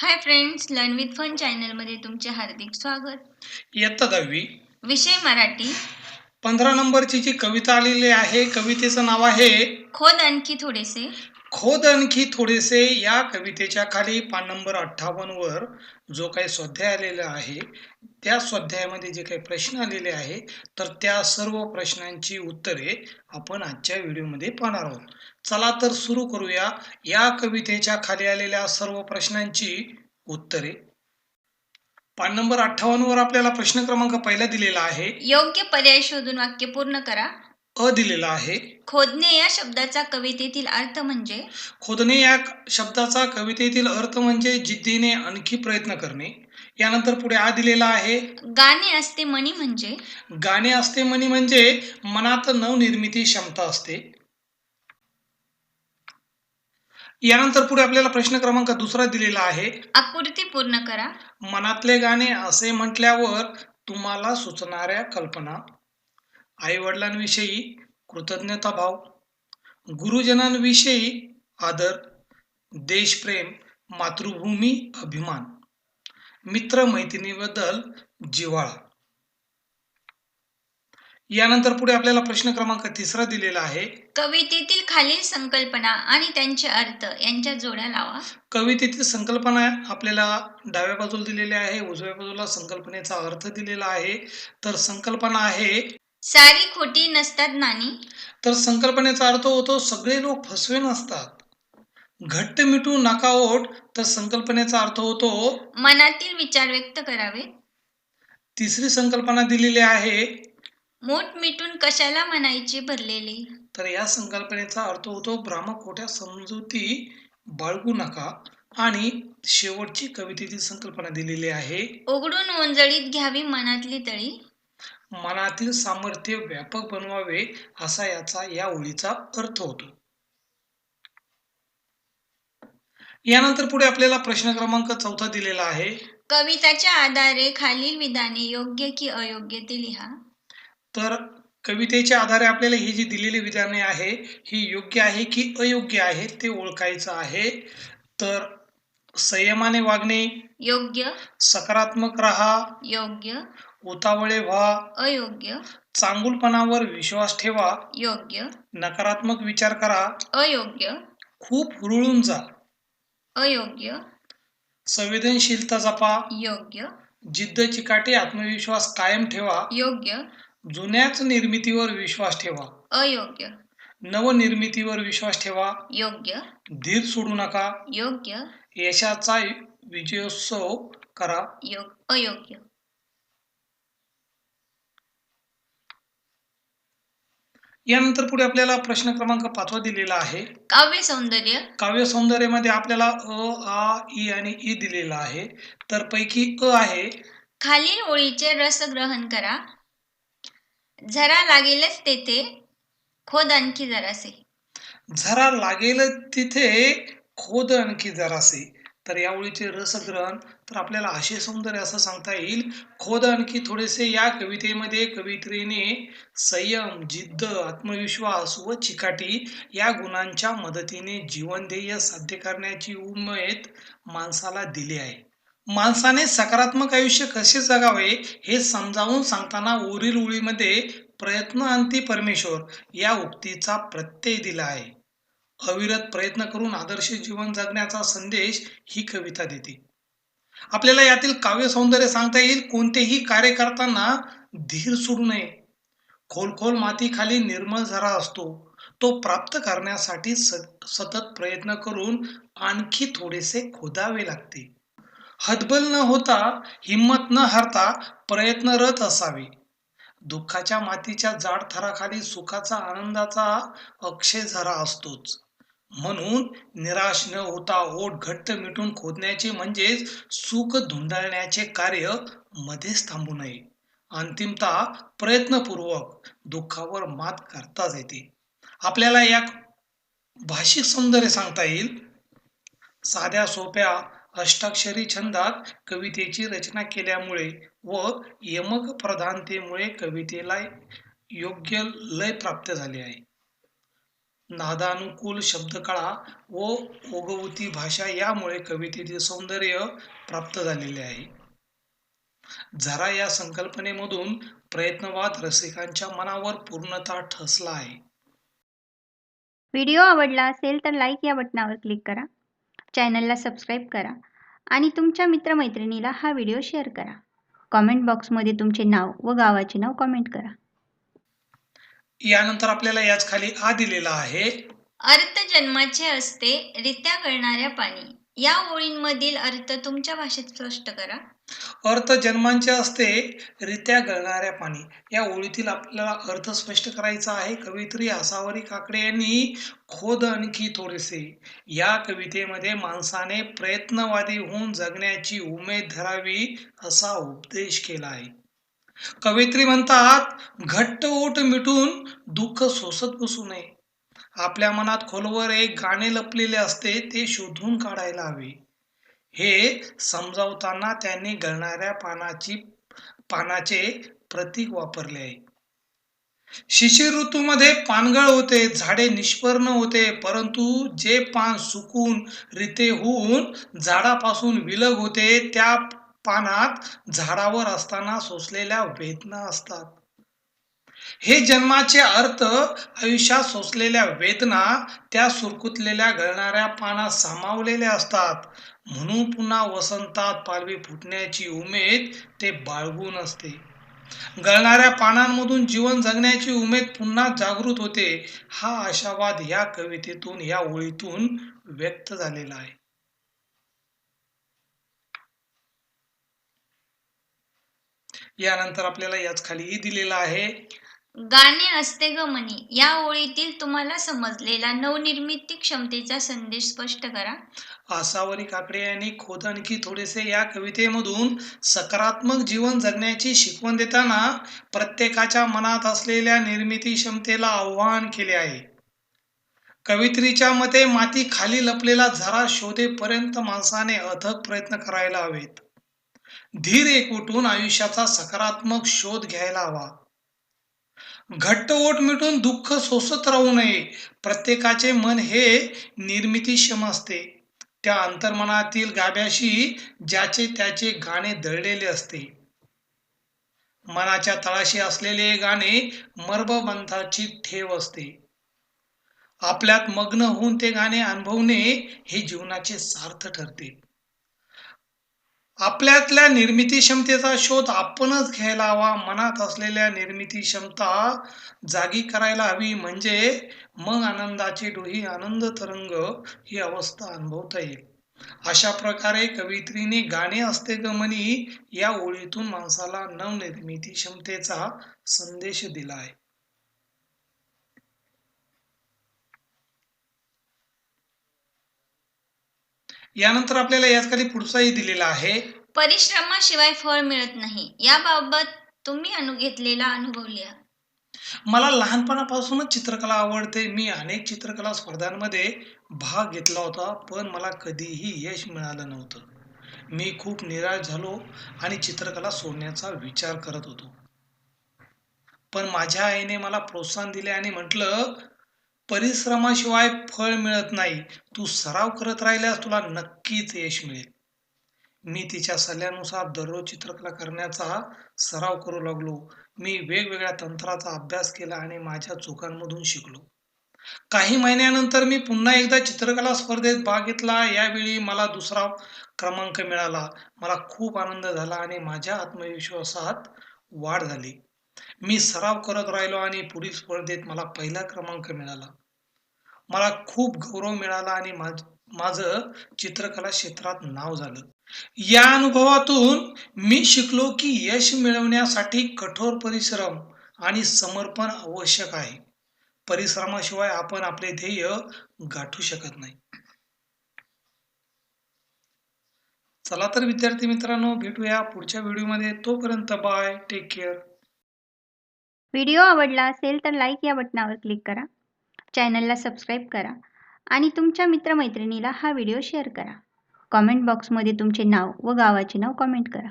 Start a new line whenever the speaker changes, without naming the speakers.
Hi friends learn with fun चॅनलमध्ये तुमचे हार्दिक स्वागत.
इयत्ता दहावी.
विषय मराठी.
पंधरा नंबरची जी कविता आलेली आहे कवितेचं नाव आहे
खोद आणखी थोडेसे.
खोद आणखी थोडेसे या कवितेच्या खाली पान नंबर अठ्ठावन्न वर जो काही स्वाध्याय आलेला आहे त्या स्वाध्यायामध्ये जे काही प्रश्न आलेले आहे तर त्या सर्व प्रश्नांची उत्तरे आपण आजच्या व्हिडिओमध्ये पाहणार आहोत. चला तर सुरू करूया. या कवितेच्या खाली आलेल्या सर्व प्रश्नांची उत्तरे. पान नंबर अठ्ठावन्न वर आपल्याला प्रश्न क्रमांक पहिला दिलेला आहे.
योग्य पर्याय शोधून वाक्य पूर्ण करा.
अ दिलेला आहे.
खोदणे या शब्दाचा कवितेतील अर्थ म्हणजे?
खोदणे या शब्दाचा कवितेतील अर्थ म्हणजे जिद्दीने आणखी प्रयत्न करणे. यानंतर पुढे आ दिलेला आहे.
गाणे असते मणी म्हणजे?
गाणे असते म्हणी म्हणजे मनात नवनिर्मिती क्षमता असते. यानंतर पुढे आपल्याला प्रश्न क्रमांक दुसरा दिलेला आहे.
आकृती पूर्ण करा.
मनातले गाणे असे म्हटल्यावर तुम्हाला सुचणाऱ्या कल्पना. आई वडिलांविषयी कृतज्ञता भाव गुरुजनांविषयी आदर देशप्रेम मातृभूमी अभिमान मित्र मैत्रिणीबद्दल जिव्हाळा. यानंतर पुढे आपल्याला प्रश्न क्रमांक तिसरा दिलेला आहे.
कवितेतील खालील संकल्पना आणि त्यांचे अर्थ यांच्या जोड्या लावा.
कवितेतील संकल्पना आपल्याला डाव्या बाजूला दिलेली आहे उजव्या बाजूला संकल्पनेचा अर्थ दिलेला आहे. तर संकल्पना आहे
सारी खोटी नसतात नाणी
तर संकल्पनेचा अर्थ होतो सगळे लोक फसवे नसतात. घट्ट मिठू नका ओट तर संकल्पनेचा अर्थ होतो
मनातील विचार व्यक्त करावे.
तिसरी संकल्पना दिलेली आहे
मोठ मिटून कशाला म्हणायचे भरलेले?
तर या संकल्पनेचा अर्थ होतो भ्रामक समजुती बाळगू नका. आणि शेवटची कवितेची संकल्पना दिलेली आहे
उघडून ओंजळीत घ्यावी मनातली तळी.
मनातील सामर्थ्य व्यापक बनवावे असा याचा या ओळीचा अर्थ होतो. यानंतर पुढे आपल्याला प्रश्न क्रमांक चौथा दिलेला आहे.
कविताच्या आधारे खालील विधाने योग्य की अयोग्य ते लिहा.
तर कवितेच्या आधारे आपल्याला ही जी दिलेली विधाने आहे ही योग्य आहे की अयोग्य आहे ते ओळखायचं आहे. तर संयमाने वागणे
योग्य.
सकारात्मक राहा
योग्य.
उतावळे व्हा.
अयोग्य.
चांगुलपणावर विश्वास ठेवा.
योग्य.
नकारात्मक विचार करा.
अयोग्य.
खूप हुरळून जा.
अयोग्य.
संवेदनशीलता जपा.
योग्य.
जिद्द चिकाटी आत्मविश्वास कायम ठेवा.
योग्य.
जुन्याच निर्मितीवर विश्वास ठेवा.
अयोग्य.
नवनिर्मितीवर विश्वास ठेवा.
योग्य.
धीर सोडू नका.
योग्य.
यशाचा विजयोत्सव करा.
योग अयोग्य.
यानंतर पुढे आपल्याला प्रश्न क्रमांक पाचवा दिलेला आहे.
काव्य सौंदर्य.
काव्य सौंदर्यामध्ये आपल्याला अ आ ई आणि ई दिलेला आहे. तर पैकी अ आहे.
खालील ओळीचे रस ग्रहण करा. झरा लागेलच तेथे. खोद आणखी जरासे.
झरा लागेल तिथे. खोद आणखी जरासे. तर या ओळीचे रसग्रहण तर आपल्याला असे सौंदर्य असं सांगता येईल. खोद आणखी थोडेसे या कवितेमध्ये कवित्रीने संयम जिद्द आत्मविश्वास व चिकाटी या गुणांच्या मदतीने जीवन ध्येय साध्य करण्याची उमेद माणसाला दिली आहे. माणसाने सकारात्मक आयुष्य कसे जगावे हे समजावून सांगताना उरील उळीमध्ये प्रयत्न अंती परमेश्वर या उक्तीचा प्रत्यय दिला आहे. अविरत प्रयत्न करून आदर्श जीवन जगण्याचा संदेश ही कविता देते. आपल्याला यातील काव्य सौंदर्य सांगता येईल. कोणतेही कार्य करताना धीर सोडू नये. खोल खोल मातीखाली निर्मळ झरा असतो. तो प्राप्त करण्यासाठी सतत प्रयत्न करून आणखी थोडेसे खोदावे लागते. हतबल न होता हिंमत न हरता प्रयत्नरत असावे. दुःखाच्या मातीच्या जाड थराखाली सुखाचा आनंदाचा अक्षय झरा असतोच. म्हणून निराश न होता ओट घट्ट मिटून खोदण्याचे म्हणजेच सुख धुंडाळण्याचे कार्य मध्येच थांबू नये. अंतिमता प्रयत्नपूर्वक दुःखावर मात करताच येते. आपल्याला या भाषिक सौंदर्य सांगता येईल. साध्या सोप्या अष्टाक्षरी छंदात कवितेची रचना केल्यामुळे व यमक प्रधानतेमुळे कवितेला योग्य लय प्राप्त झाले आहे. नादानुकूल शब्दकळा व ओघवती भाषा यामुळे कवितेतील सौंदर्य प्राप्त झालेले आहे. झरा या संकल्पनेमधून प्रयत्नवाद रसिकांच्या मनावर पूर्णतः ठसला आहे.
व्हिडिओ आवडला असेल तर लाईक या बटनावर क्लिक करा. चॅनलला सबस्क्राईब करा आणि तुमच्या मित्रमैत्रिणीला हा व्हिडिओ शेअर करा. कॉमेंट बॉक्समध्ये तुमचे नाव व गावाचे नाव कॉमेंट करा.
यानंतर आपल्याला याच खाली आ दिलेला आहे.
अर्थ जन्माचे असते रित्या गळणाऱ्या पाणी. या ओळींमधील अर्थ तुमच्या भाषेत स्पष्ट करा.
अर्थ जन्मांचे असते रित्या गळणाऱ्या पाणी. या ओळीतील आपल्याला अर्थ स्पष्ट करायचा आहे. कवयित्री आसावरी काकडे यांनी खोद आणखी थोडेसे. या कवितेमध्ये माणसाने प्रयत्नवादी होऊन जगण्याची उमेद धरावी असा उपदेश केला आहे. कवयित्री म्हणतात घट्ट ओट मिटून दुःख सोसत बसू नये. आपल्या मनात खोलवर एक गाणे लपलेले असते ते शोधून काढायला हवे. हे समजावताना त्यांनी गळणाऱ्या पानाची पानाचे प्रतीक वापरले आहे. शिशिर ऋतूमध्ये पानगळ होते झाडे निष्पर्ण होते परंतु जे पान सुकून रिते होऊन झाडापासून विलग होते त्या पानात झाडावर असताना सोसलेल्या वेदना असतात. हे जन्माचे अर्थ आयुष्यात सोसलेल्या वेदना त्या सुरकुतलेल्या गळणाऱ्या पानात सामावलेल्या असतात. म्हणून पुन्हा वसंतात पालवी फुटण्याची उमेद ते बाळगून असते. गळणाऱ्या पानांमधून जीवन जगण्याची उमेद पुन्हा जागृत होते. हा आशावाद या कवितेतून या ओळीतून व्यक्त झालेला आहे. यानंतर आपल्याला याच खाली दिलेला आहे.
गाणे असते ग मनी या ओळीतील तुम्हाला समजलेला नवनिर्मिती क्षमतेचा संदेश स्पष्ट करा.
आसावरी काकडे यांनी खोद आणखी थोडेसे या कवितेमधून सकारात्मक जीवन जगण्याची शिकवण देताना प्रत्येकाच्या मनात असलेल्या निर्मिती क्षमतेला आव्हान केले आहे. कवित्रीच्या मते माती खाली लपलेला झरा शोधेपर्यंत माणसाने अथक प्रयत्न करायला हवेत. धीर एकवटून आयुष्याचा सकारात्मक शोध घ्यायला हवा. घट्ट ओट मिटून दुःख सोसत राहू नये. प्रत्येकाचे मन हे निर्मितीक्षम असते. त्या अंतर्मनातील गाभ्याशी ज्याचे त्याचे गाणे दळलेले असते. मनाच्या तळाशी असलेले गाणे मर्मबंधाची ठेव असते. आपल्यात मग्न होऊन ते गाणे अनुभवणे हे जीवनाचे सार्थ ठरते. आपल्यातल्या निर्मिती क्षमतेचा शोध आपणच घ्यायला हवा. मनात असलेल्या निर्मिती क्षमता जागी करायला हवी. म्हणजे मग आनंदाची डोही आनंद तरंग ही अवस्था अनुभवता येईल. अशा प्रकारे कवित्रीने गाणे असते गमनी या ओळीतून माणसाला नवनिर्मिती क्षमतेचा संदेश दिला आहे. यानंतर आपल्याला याच खाली पुढचाही दिलेला आहे.
परिश्रमाशिवाय फळ मिळत नाही. याबाबत तुम्ही अनु घेतलेला अनुभव लिहा.
मला लहानपणापासूनच चित्रकला आवडते. मी अनेक चित्रकला स्पर्धांमध्ये भाग घेतला होता पण मला कधीही यश मिळालं नव्हतं. मी खूप निराश झालो आणि चित्रकला सोडण्याचा विचार करत होतो. पण माझ्या आईने मला प्रोत्साहन दिले आणि म्हटलं परिश्रमाशिवाय फळ मिळत नाही. तू सराव करत राहिल्यास तुला नक्कीच यश मिळेल. मी तिच्या सल्ल्यानुसार दररोज चित्रकला करण्याचा सराव करू लागलो. मी वेगवेगळ्या तंत्राचा अभ्यास केला आणि माझ्या चुकांमधून शिकलो. काही महिन्यानंतर मी पुन्हा एकदा चित्रकला स्पर्धेत भाग घेतला. यावेळी मला दुसरा क्रमांक मिळाला. मला खूप आनंद झाला आणि माझ्या आत्मविश्वासात वाढ झाली. मी सराव करत राहिलो आणि पुढील स्पर्धेत मला पहिला क्रमांक मिळाला. मला खूप गौरव मिळाला आणि माझ माझं चित्रकला क्षेत्रात नाव झालं. या अनुभवातून मी शिकलो की यश मिळवण्यासाठी कठोर परिश्रम आणि समर्पण आवश्यक आहे. परिश्रमाशिवाय आपण आपले ध्येय गाठू शकत नाही. चला तर विद्यार्थी मित्रांनो भेटूया पुढच्या व्हिडिओमध्ये. तोपर्यंत बाय टेक केअर
व्हिडिओ आवडला असेल तर लाईक या बटनावर क्लिक करा. चॅनलला सबस्क्राईब करा आणि तुमच्या मित्रमैत्रिणीला हा व्हिडिओ शेअर करा. कॉमेंट बॉक्समध्ये तुमचे नाव व गावाचे नाव कॉमेंट करा.